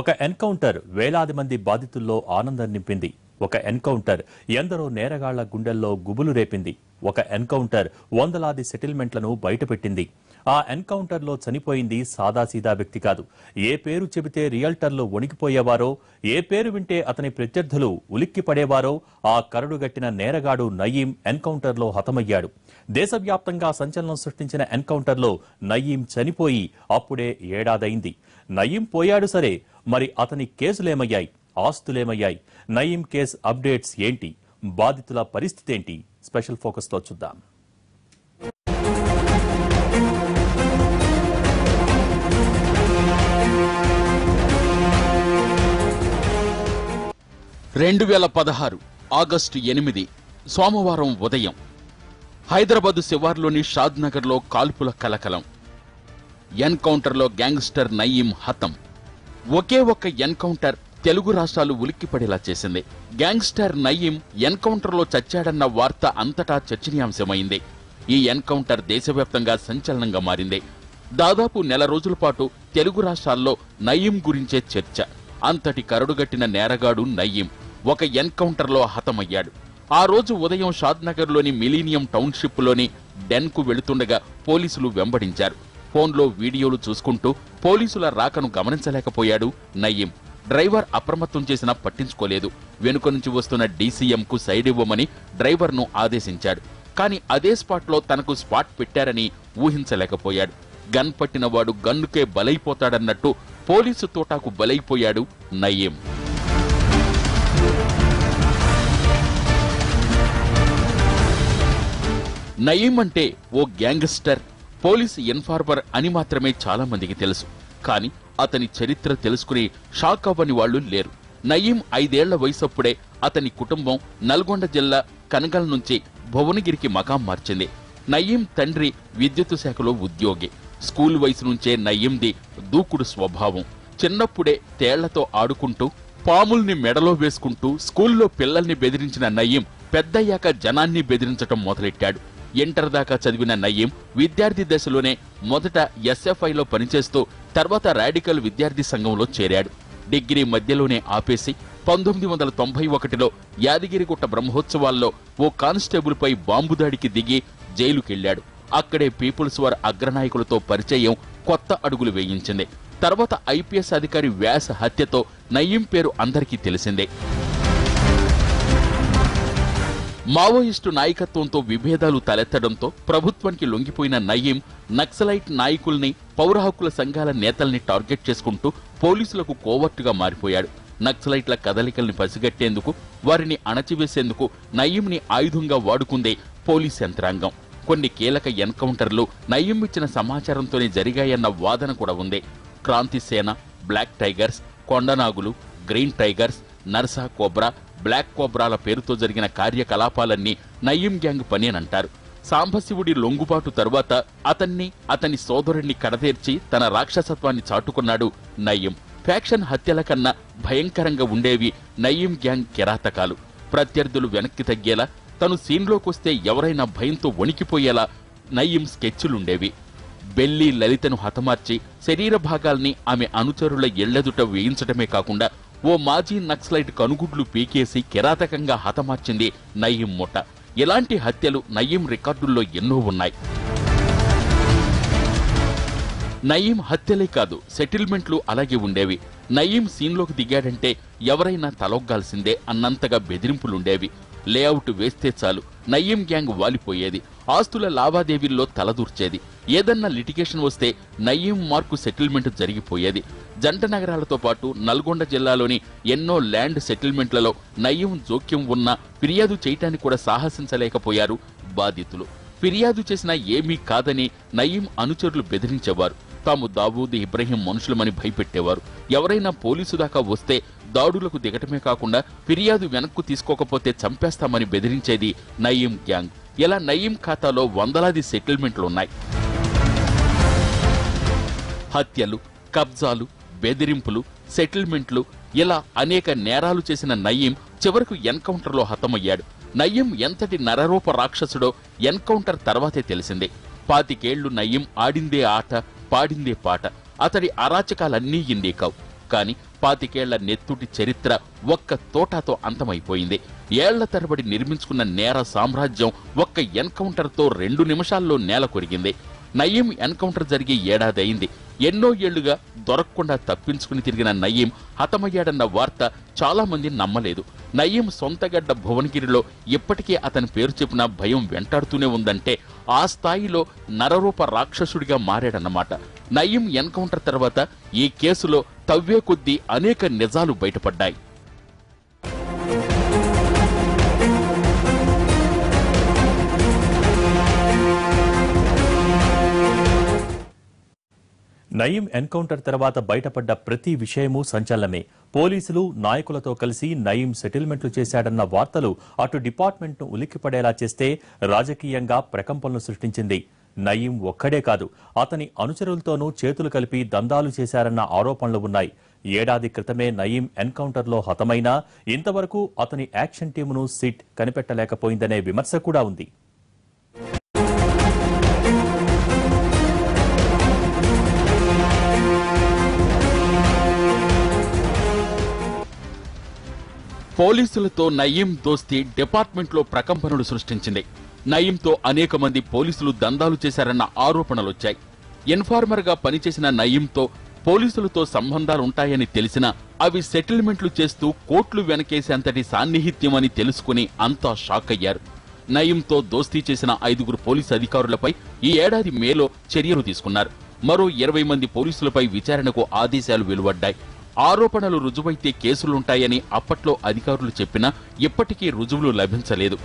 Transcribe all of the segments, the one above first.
ఒక ఎన్కౌంటర్ వేలాది మంది బాధితుల్లో ఆనందం నింపింది. ఒక ఎన్కౌంటర్. ఎందరో నేరగాళ్ళ గుండెల్లో గుబులు రేపింది. ఒక ఎన్కౌంటర్ వందలాది సెటిల్మెంట్లను బయటపెట్టింది. ఆ ఎన్కౌంటర్లో చనిపోయింది సాదాసీదా వ్యక్తి కాదు. ఏ పేరు చెబితే రియల్టర్లు వణికిపోయేవారో ఏ పేరు వింటే అతని ప్రత్యర్థులు ఉలిక్కి పడేవారో ఆ కరడుగట్టిన నేరగాడు నయీం ఎన్కౌంటర్లో హతమయ్యాడు. దేశవ్యాప్తంగా సంచలనం సృష్టించిన ఎన్కౌంటర్లో నయీం చనిపోయి అప్పుడే ఏడాదైంది. నయీం పోయాడు సరే మరి అతని కేసులేమయ్యాయి? ఆస్తులేమయ్యాయి? నయీం కేసు అప్డేట్స్ ఏంటి? బాధితుల పరిస్థితి ఏంటి? స్పెషల్ ఫోకస్తో చూద్దాం. రెండు వేల పదహారు ఆగస్టు ఎనిమిది సోమవారం ఉదయం. హైదరాబాదు శివార్లోని షాద్నగర్లో కాల్పుల కలకలం. ఎన్కౌంటర్లో గ్యాంగ్స్టర్ నయీం హతం. ఒకే ఒక్క ఎన్కౌంటర్ తెలుగు రాష్ట్రాలు ఉలిక్కిపడేలా చేసింది. గ్యాంగ్స్టర్ నయీం ఎన్కౌంటర్లో చచ్చాడన్న వార్త అంతటా చర్చనీయాంశమైంది. ఈ ఎన్కౌంటర్ దేశవ్యాప్తంగా సంచలనంగా మారింది. దాదాపు నెల రోజుల పాటు తెలుగు రాష్ట్రాల్లో నయీం గురించే చర్చ. అంతటి కరడుగట్టిన నేరగాడు నయీం ఒక ఎన్కౌంటర్లో హతమయ్యాడు. ఆ రోజు ఉదయం షాద్నగర్లోని మిలీనియం టౌన్షిప్లోని డెన్కు వెళుతుండగా పోలీసులు వెంబడించారు. ఫోన్లో వీడియోలు చూసుకుంటూ పోలీసుల రాకను గమనించలేకపోయాడు నయీం. డ్రైవర్ అప్రమత్తం చేసినా పట్టించుకోలేదు. వెనుక నుంచి వస్తున్న డీసీఎంకు సైడ్ ఇవ్వమని డ్రైవర్ను ఆదేశించాడు. కానీ అదే స్పాట్లో తనకు స్పాట్ పెట్టారని ఊహించలేకపోయాడు. గన్ పట్టినవాడు గన్నుకే బలైపోతాడన్నట్టు పోలీసు తోటాకు బలైపోయాడు నయీం. నయీం అంటే ఓ గ్యాంగ్స్టర్. పోలీసు ఇన్ఫార్మర్ అని మాత్రమే చాలా మందికి తెలుసు. కానీ అతని చరిత్ర తెలుసుకుని షాక్ అవ్వని వాళ్ళు లేరు. నయీం ఐదేళ్ళ వయసప్పుడే అతని కుటుంబం నల్గొండ జిల్లా కనగల్ నుంచి భువనగిరికి మకాం మార్చింది. నయీం తండ్రి విద్యుత్ శాఖలో ఉద్యోగి. స్కూల్ వయసు నుంచే నయీంది దూకుడు స్వభావం. చిన్నప్పుడే తేళ్ళతో ఆడుకుంటూ పాముల్ని మెడలో వేసుకుంటూ స్కూల్లో పిల్లల్ని బెదిరించిన నయీం పెద్దయ్యాక జనాన్ని బెదిరించటం మొదలెట్టాడు. ఇంటర్ దాకా చదివిన నయీం విద్యార్థి దశలోనే మొదట ఎస్ఎఫ్ఐలో పనిచేస్తూ తర్వాత రాడికల్ విద్యార్థి సంఘంలో చేరాడు. డిగ్రీ మధ్యలోనే ఆపేసి పంతొమ్మిది వందల తొంభై ఒకటిలో యాదగిరిగుట్ట బ్రహ్మోత్సవాల్లో ఓ కానిస్టేబుల్పై బాంబు దాడికి దిగి జైలుకెళ్ళాడు అక్కడే పీపుల్స్ వార్ అగ్రనాయకులతో పరిచయం కొత్త అడుగులు వేయించింది. తర్వాత ఐపీఎస్ అధికారి వ్యాస హత్యతో నయీం పేరు అందరికీ తెలిసిందే. మావోయిస్టు నాయకత్వంతో విభేదాలు తలెత్తడంతో ప్రభుత్వానికి లొంగిపోయిన నయీం నక్సలైట్ నాయకుల్ని పౌర హక్కుల సంఘాల నేతల్ని టార్గెట్ చేసుకుంటూ పోలీసులకు కోవర్టుగా మారిపోయాడు. నక్సలైట్ల కదలికల్ని పసిగట్టేందుకు వారిని అణచివేసేందుకు నయీంని ఆయుధంగా వాడుకుందే పోలీస్ యంత్రాంగం. కొన్ని కీలక ఎన్కౌంటర్లు నయీం ఇచ్చిన సమాచారంతోనే జరిగాయన్న వాదన కూడా ఉంది. Kranti Sena black tigers కొండనాగులు green tigers Narsa cobra black కోబ్రాల పేరుతో జరిగిన కార్యకలాపాలన్నీ నయీం గ్యాంగ్ పనేనంటారు సాంబశివుడి లొంగుబాటు తరువాత అతన్ని అతని సోదరుణ్ణి కడతేర్చి తన రాక్షసత్వాన్ని చాటుకున్నాడు నయీం ఫ్యాక్షన్ హత్యల కన్నా భయంకరంగా ఉండేవి నయీం గ్యాంగ్ కిరాతకాలు. ప్రత్యర్థులు వెనక్కి తగ్గేలా తను సీన్లోకొస్తే ఎవరైనా భయంతో వణికిపోయేలా నయీం స్కెచ్లుండేవి. బెల్లి లలితను హతమార్చి శరీర భాగాల్ని ఆమె అనుచరుల ఎళ్ళెదుట వేయించటమే కాకుండా ఓ మాజీ నక్సలైట్ కనుగుడ్లు పీకేసి కిరాతకంగా హతమార్చింది నయీం ముఠ ఇలాంటి హత్యలు నయీం రికార్డుల్లో ఎన్నో ఉన్నాయి. నయీం హత్యలే కాదు సెటిల్మెంట్లు అలాగే ఉండేవి. నయీం సీన్లోకి దిగాడంటే ఎవరైనా తలొగ్గాల్సిందే అన్నంతగా బెదిరింపులుండేవి. లేఅవుట్ వేస్తే చాలు నయీం గ్యాంగ్ వాలిపోయేది. ఆస్తుల లావాదేవీల్లో తలదూర్చేది. ఏదన్నా లిటిగేషన్ వస్తే నయీం మార్కు సెటిల్మెంట్ జరిగిపోయేది. జంట నగరాలతో పాటు నల్గొండ జిల్లాలోని ఎన్నో ల్యాండ్ సెటిల్మెంట్లలో నయీం జోక్యం ఉన్నా ఫిర్యాదు చేయటానికి కూడా సాహసించలేకపోయారు బాధితులు. ఫిర్యాదు చేసినా ఏమీ కాదని నయీం అనుచరులు బెదిరించేవారు. తాము దావూద్ ఇబ్రహీం మనుషులమని భయపెట్టేవారు. ఎవరైనా పోలీసు దాకా వస్తే దాడులకు దిగటమే కాకుండా ఫిర్యాదు వెనక్కు తీసుకోకపోతే చంపేస్తామని బెదిరించేది నయీం గ్యాంగ్. ఇలా నయీం ఖాతాలో వందలాది సెటిల్మెంట్లున్నాయి. హత్యలు కబ్జాలు బెదిరింపులు సెటిల్మెంట్లు ఇలా అనేక నేరాలు చేసిన నయీం చివరకు ఎన్కౌంటర్లో హతమయ్యాడు. నయీం ఎంతటి నరరూప రాక్షసుడో ఎన్కౌంటర్ తర్వాతే తెలిసింది. పాతికేళ్ళు నయీం ఆడిందే ఆట పాడిందే పాట. అతడి అరాచకాలన్నీ ఇందే కావు. కాని పాతికేళ్ళ నెత్తుటి చరిత్ర ఒక్క తోటాతో అంతమైపోయింది. ఏళ్ళ తరబడి నిర్మించుకున్న నేర సామ్రాజ్యం ఒక్క ఎన్కౌంటర్తో రెండు నిమిషాల్లో నేల కొరిగింది. నయీం ఎన్కౌంటర్ జరిగి ఏడాది అయింది. ఎన్నో ఏళ్ళుగా దొరకకుండా తప్పించుకుని తిరిగిన నయీం హతమయ్యాడన్న వార్త చాలా మంది నమ్మలేదు. నయీం సొంతగడ్డ భువనగిరిలో ఇప్పటికే అతని పేరు చెప్పిన భయం వెంటాడుతూనే ఉందంటే ఆ స్థాయిలో నరరూప రాక్షసుడిగా మారాడన్నమాట. నయీం ఎన్కౌంటర్ తర్వాత ఈ కేసులో తవ్వే కొద్దీ అనేక నిజాలు బయటపడ్డాయి. నయీం ఎన్కౌంటర్ తర్వాత బయటపడ్డ ప్రతి విషయమూ సంచలనమే. పోలీసులు నాయకులతో కలిసి నయీం సెటిల్మెంట్లు చేశాడన్న వార్తలు అటు డిపార్ట్మెంట్ను ఉలిక్కిపడేలా చేస్తే రాజకీయంగా ప్రకంపనలు సృష్టించింది. నయీం ఒక్కడే కాదు అతని అనుచరులతోనూ చేతులు కలిపి దందాలు చేశారన్న ఆరోపణలు ఉన్నాయి. ఏడాది క్రితమే నయీం ఎన్కౌంటర్లో హతమైనా ఇంతవరకు అతని యాక్షన్ టీమును సిట్ కనిపెట్టలేకపోయిందనే విమర్శ కూడా ఉంది. పోలీసులతో నయీం దోస్తీ డిపార్ట్మెంట్లో ప్రకంపనలు సృష్టించింది. నయీంతో అనేక మంది పోలీసులు దందాలు చేశారన్న ఆరోపణలొచ్చాయి. ఇన్ఫార్మర్గా పనిచేసిన నయీంతో పోలీసులతో సంబంధాలుంటాయని తెలిసినా అవి సెటిల్మెంట్లు చేస్తూ కోట్లు వెనకేసేంతటి సాన్నిహిత్యం అని తెలుసుకుని అంతా షాక్ అయ్యారు నయీంతో దోస్తీ చేసిన ఐదుగురు పోలీసు అధికారులపై ఈ ఏడాది మేలో చర్యలు తీసుకున్నారు. మరో ఇరవై మంది పోలీసులపై విచారణకు ఆదేశాలు వెలువడ్డాయి. ఆరోపణలు రుజువైతే కేసులుంటాయని అప్పట్లో అధికారులు చెప్పినా ఇప్పటికీ రుజువులు లభించలేదు.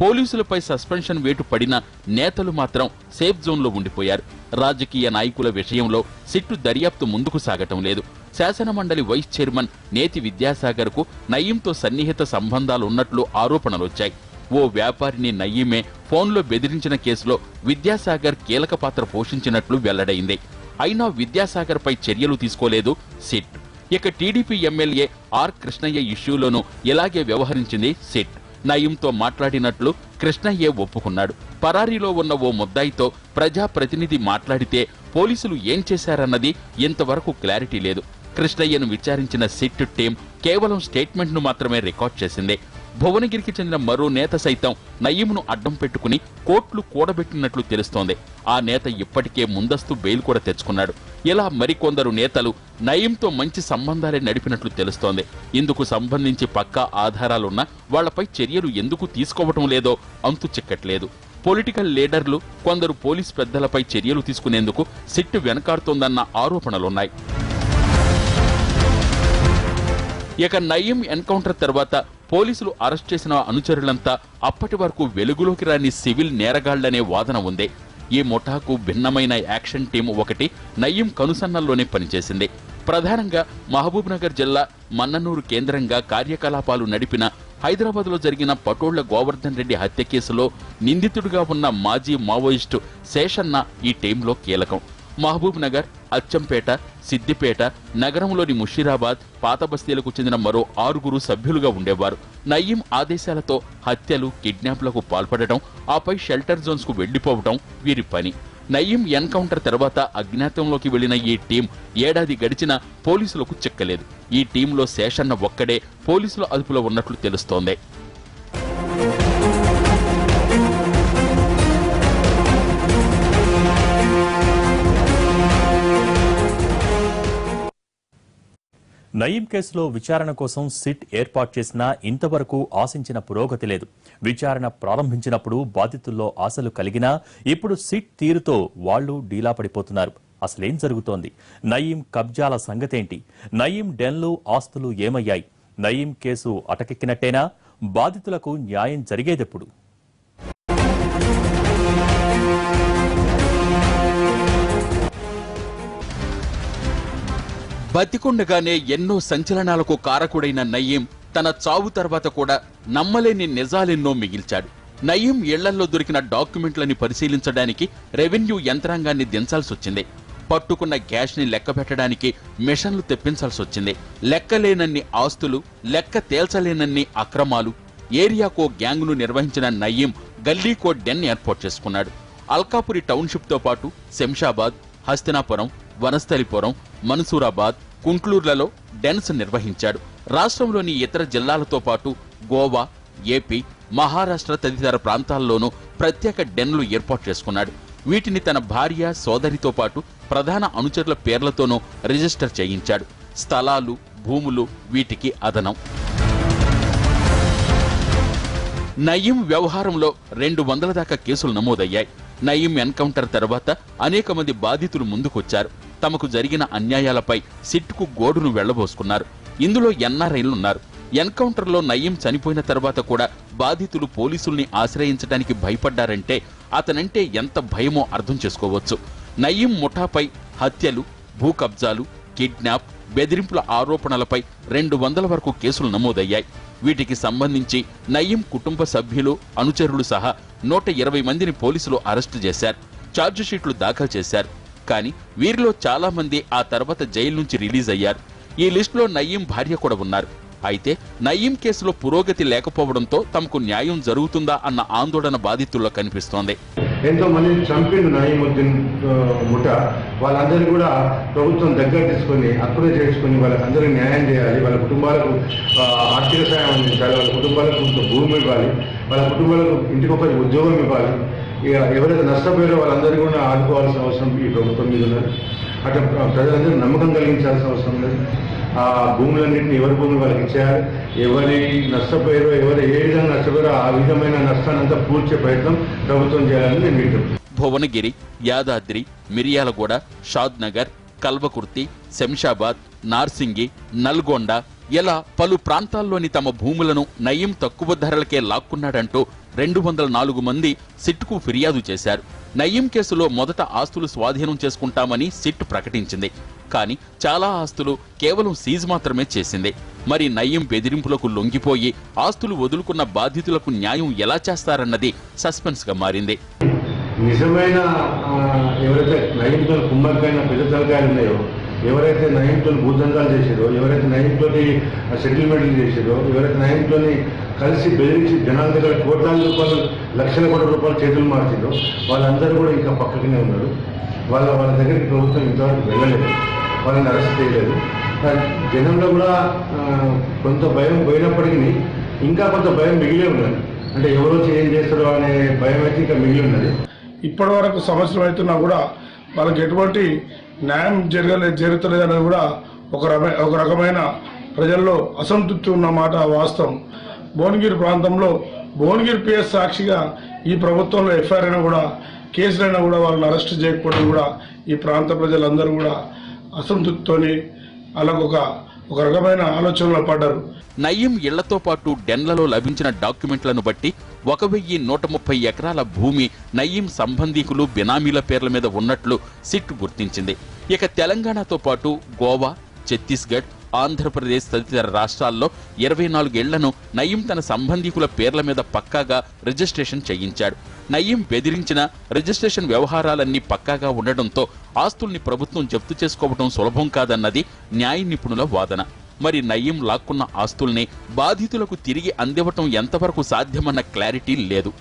పోలీసులపై సస్పెన్షన్ వేటు పడిన నేతలు మాత్రం సేఫ్ జోన్లో ఉండిపోయారు. రాజకీయ నాయకుల విషయంలో సిట్టు దర్యాప్తు ముందుకు సాగటం లేదు. శాసనమండలి వైస్ చైర్మన్ నేతి విద్యాసాగర్కు నయీంతో సన్నిహిత సంబంధాలున్నట్లు ఆరోపణలొచ్చాయి. ఓ వ్యాపారిని నయీమే ఫోన్లో బెదిరించిన కేసులో విద్యాసాగర్ కీలక పాత్ర పోషించినట్లు వెల్లడైంది. అయినా విద్యాసాగర్ పై చర్యలు తీసుకోలేదు సిట్. ఇక టీడీపీ ఎమ్మెల్యే ఆర్ కృష్ణయ్య ఇష్యూలోనూ ఇలాగే వ్యవహరించింది సిట్. నయీంతో మాట్లాడినట్లు కృష్ణయ్యే ఒప్పుకున్నాడు. పరారీలో ఉన్న ఓ ముద్దాయితో ప్రజాప్రతినిధి మాట్లాడితే పోలీసులు ఏం చేశారన్నది ఇంతవరకు క్లారిటీ లేదు. కృష్ణయ్యను విచారించిన సిట్ టీం కేవలం స్టేట్మెంట్ను మాత్రమే రికార్డ్ చేసింది. భువనగిరికి చెందిన మరో నేత సైతం నయీంను అడ్డం పెట్టుకుని కోట్లు కూడబెట్టినట్లు తెలుస్తోంది. ఆ నేత ఇప్పటికే ముందస్తు బెయిల్ కూడా తెచ్చుకున్నాడు. ఇలా మరికొందరు నేతలు నయీంతో మంచి సంబంధాలే నడిపినట్లు తెలుస్తోంది. ఇందుకు సంబంధించి పక్కా ఆధారాలున్నా వాళ్ళపై చర్యలు ఎందుకు తీసుకోవటం లేదో అంతు చిక్కట్లేదు. పొలిటికల్ లీడర్లు కొందరు పోలీస్ పెద్దలపై చర్యలు తీసుకునేందుకు సిట్టు వెనకాడుతోందన్న ఆరోపణలున్నాయి. ఇక నయీం ఎన్కౌంటర్ తర్వాత పోలీసులు అరెస్ట్ చేసిన అనుచరులంతా అప్పటి వరకు వెలుగులోకి రాని సివిల్ నేరగాళ్ళనే వాదన ఉంది. ఈ ముఠాకు భిన్నమైన యాక్షన్ టీం ఒకటి నయీం కనుసన్నల్లోనే పనిచేసింది. ప్రధానంగా మహబూబ్ నగర్ జిల్లా మన్ననూరు కేంద్రంగా కార్యకలాపాలు నడిపిన హైదరాబాద్లో జరిగిన పటోళ్ళ గోవర్ధన్ రెడ్డి హత్య కేసులో నిందితుడిగా ఉన్న మాజీ మావోయిస్టు శేషన్న ఈ టీంలో కీలకం. మహబూబ్ నగర్ అచ్చంపేట సిద్దిపేట నగరంలోని ముషీరాబాద్ పాత బస్తీలకు చెందిన మరో ఆరుగురు సభ్యులుగా ఉండేవారు. నయీం ఆదేశాలతో హత్యలు కిడ్నాప్లకు పాల్పడటం ఆపై షెల్టర్ జోన్స్కు వెళ్ళిపోవటం వీరి పని. నయీం ఎన్కౌంటర్ తర్వాత అజ్ఞాతంలోకి వెళ్ళిన ఈ టీం ఏడాది గడిచినా పోలీసులకు చిక్కలేదు. ఈ టీంలో శేషన్న ఒక్కడే పోలీసుల అదుపులో ఉన్నట్లు తెలుస్తోంది. నయీం కేసులో విచారణ కోసం సిట్ ఏర్పాటు చేసినా ఇంతవరకు ఆశించిన పురోగతి లేదు. విచారణ ప్రారంభించినప్పుడు బాధితుల్లో ఆశలు కలిగినా ఇప్పుడు సిట్ తీరుతో వాళ్ళు డీలా పడిపోతున్నారు. అసలేం జరుగుతోంది? నయీం కబ్జాల సంగతేంటి? నయీం డెన్లు ఆస్తులు ఏమయ్యాయి? నయీం కేసు అటకెక్కినట్టేనా? బాధితులకు న్యాయం జరిగేదెప్పుడు? బతికుండగానే ఎన్నో సంచలనాలకు కారకుడైన నయీం తన చావు తర్వాత కూడా నమ్మలేని నిజాలెన్నో మిగిల్చాడు. నయీం ఇళ్ళల్లో దొరికిన డాక్యుమెంట్లని పరిశీలించడానికి రెవెన్యూ యంత్రాంగాన్ని దించాల్సొచ్చింది. పట్టుకున్న గ్యాస్ని ని లెక్క పెట్టడానికి మిషన్లు తెప్పించాల్సొచ్చింది. లెక్కలేనన్ని ఆస్తులు లెక్క తేల్చలేనన్ని అక్రమాలు. ఏరియాకో గ్యాంగ్ను నిర్వహించిన నయీం గల్లీకో డెన్ ఏర్పాటు చేసుకున్నాడు. అల్కాపురి టౌన్షిప్తో పాటు శంషాబాద్ హస్తినాపురం వనస్థలిపురం మన్సూరాబాద్ కుంట్లూర్లలో డెన్స్ నిర్వహించాడు. రాష్ట్రంలోని ఇతర జిల్లాలతో పాటు గోవా ఏపీ మహారాష్ట్ర తదితర ప్రాంతాల్లోనూ ప్రత్యేక డెన్లు ఏర్పాటు చేసుకున్నాడు. వీటిని తన భార్య సోదరితో పాటు ప్రధాన అనుచరుల పేర్లతోనూ రిజిస్టర్ చేయించాడు. స్థలాలు భూములు వీటికి అదనం. నయీం వ్యవహారంలో రెండు వందల దాకా కేసులు నమోదయ్యాయి. నయీం ఎన్కౌంటర్ తర్వాత అనేక మంది బాధితులు ముందుకొచ్చారు. తమకు జరిగిన అన్యాయాలపై సిట్కు గోడును వెళ్ళబోసుకున్నారు. ఇందులో ఎన్ఆర్ఐలున్నారు ఎన్కౌంటర్లో నయీం చనిపోయిన తర్వాత కూడా బాధితులు పోలీసుల్ని ఆశ్రయించడానికి భయపడ్డారంటే అతనంటే ఎంత భయమో అర్థం చేసుకోవచ్చు. నయీం ముఠాపై హత్యలు భూ కబ్జాలు కిడ్నాప్ బెదిరింపుల ఆరోపణలపై రెండు వందల వరకు కేసులు నమోదయ్యాయి. వీటికి సంబంధించి నయీం కుటుంబ సభ్యులు అనుచరులు సహా నూట ఇరవై మందిని పోలీసులు అరెస్టు చేశారు. ఛార్జిషీట్లు దాఖలు చేశారు. కానీ వీరిలో చాలా మంది ఆ తర్వాత జైలు నుంచి రిలీజ్ అయ్యారు. ఈ లిస్టులో నయీం భార్య కూడా ఉన్నారు. అయితే నయీం కేసులో పురోగతి లేకపోవడంతో తమకు న్యాయం జరుగుతుందా అన్న ఆందోళన బాధితుల్లో కనిపిస్తోంది. ఎంతో మంది చంపిండు నయీముద్దీన్ ముఠ. వాళ్ళందరూ కూడా ప్రభుత్వం దగ్గర తీసుకొని అక్కున చేసుకొని వాళ్ళకందరూ న్యాయం చేయాలి. వాళ్ళ కుటుంబాలకు ఆర్థిక సాయం అందించాలి. వాళ్ళ కుటుంబాలకు భూమి ఇవ్వాలి. వాళ్ళ కుటుంబాలకు ఇంటికొకరికి ఉద్యోగం ఇవ్వాలి. ఇక ఎవరైతే నష్టపోయారో వాళ్ళందరికీ కూడా ఆడుకోవాల్సిన అవసరం ఈ ప్రభుత్వం మీద ఉన్నది. ప్రజలందరూ నమ్మకం కలిగించాల్సిన అవసరం లేదు ఆ భూములన్నింటినీ ఎవరి భూములు వాళ్ళకి ఇచ్చారు ఎవరి నష్టపోయారో ఎవరు ఏ విధంగా నష్టపోయారో ఆ విధమైన నష్టాన్ని అంతా పూడ్చే ప్రయత్నం ప్రభుత్వం చేయాలని నేను వింటున్నాను. భువనగిరి యాదాద్రి మిరియాలగూడ షాద్ నగర్ కల్వకుర్తి శంషాబాద్ నార్సింగి నల్గొండ ఎలా పలు ప్రాంతాల్లోని తమ భూములను నయీం తక్కువ ధరలకే లాక్కున్నాడంటూ రెండు వందల నాలుగు మంది సిట్కు ఫిర్యాదు చేశారు. నయీం కేసులో మొదట ఆస్తులు స్వాధీనం చేసుకుంటామని సిట్ ప్రకటించింది. కానీ చాలా ఆస్తులు కేవలం సీజ్ మాత్రమే చేసింది. మరి నయీం బెదిరింపులకు లొంగిపోయి ఆస్తులు వదులుకున్న బాధితులకు న్యాయం ఎలా చేస్తారన్నది సస్పెన్స్గా మారింది. నిజమైన ఎవరైతే నయంతో కుమ్మక్కైన పెద్ద తలకాయలు ఉన్నాయో ఎవరైతే నయంతో భూదందాలు చేసారో ఎవరైతే నయంతోని సెటిల్మెంట్లు చేసారో ఎవరైతే నయంతోని కలిసి బెదిరించి జనాల దగ్గర కోట్లాది రూపాయలు లక్షల కోట్ల రూపాయలు చేతులు మార్చిందో వాళ్ళందరూ కూడా ఇంకా పక్కనే ఉన్నారు. వాళ్ళ వాళ్ళ దగ్గరికి ప్రభుత్వం ఇంతవరకు వెళ్ళలేదు. వాళ్ళని అరెస్ట్ చేయలేదు. కానీ జనంలో కూడా కొంత భయం పోయినప్పటికీ ఇంకా కొంత భయం మిగిలే ఉన్నది. అంటే ఎవరో ఏం చేస్తారో అనే భయం అయితే ఇంకా మిగిలి ఉన్నది. ఇప్పటి వరకు సంవత్సరం అవుతున్నా కూడా వాళ్ళకి ఎటువంటి న్యాయం జరగలే జరుగుతలేదు అనేది కూడా ఒక ఒక రకమైన ప్రజల్లో అసంతృప్తి ఉన్న మాట వాస్తవం. భువనగిరి ప్రాంతంలో భువనగిరి పిఎస్ సాక్షిగా ఈ ప్రభుత్వంలో ఎఫ్ఐఆర్ అయినా కూడా కేసులైనా కూడా వాళ్ళని అరెస్ట్ చేయకపోవడం కూడా ఈ ప్రాంత ప్రజలందరూ కూడా అసంతృప్తితోని అలాగొక ఒక ఒక రకమైన ఆలోచనలో పడ్డారు. నయీం ఇళ్ళతో పాటు డెన్లలో లభించిన డాక్యుమెంట్లను బట్టి ఒక వెయ్యి నూట ముప్పై ఎకరాల భూమి నయీం సంబంధీకులు బినామీల పేర్ల మీద ఉన్నట్లు సిట్ గుర్తించింది. ఇక తెలంగాణతో పాటు గోవా ఛత్తీస్గఢ్ ఆంధ్రప్రదేశ్ తదితర రాష్ట్రాల్లో ఇరవై నాలుగేళ్ళను నయీం తన సంబంధీకుల పేర్ల మీద పక్కాగా రిజిస్ట్రేషన్ చేయించాడు. నయీం బెదిరించిన రిజిస్ట్రేషన్ వ్యవహారాలన్నీ పక్కాగా ఉండడంతో ఆస్తుల్ని ప్రభుత్వం జప్తు చేసుకోవడం సులభం కాదన్నది న్యాయ నిపుణుల వాదన. మరి నయీం లాక్కున్న ఆస్తుల్ని బాధితులకు తిరిగి అందివ్వటం ఎంతవరకు సాధ్యమన్న క్లారిటీ లేదు.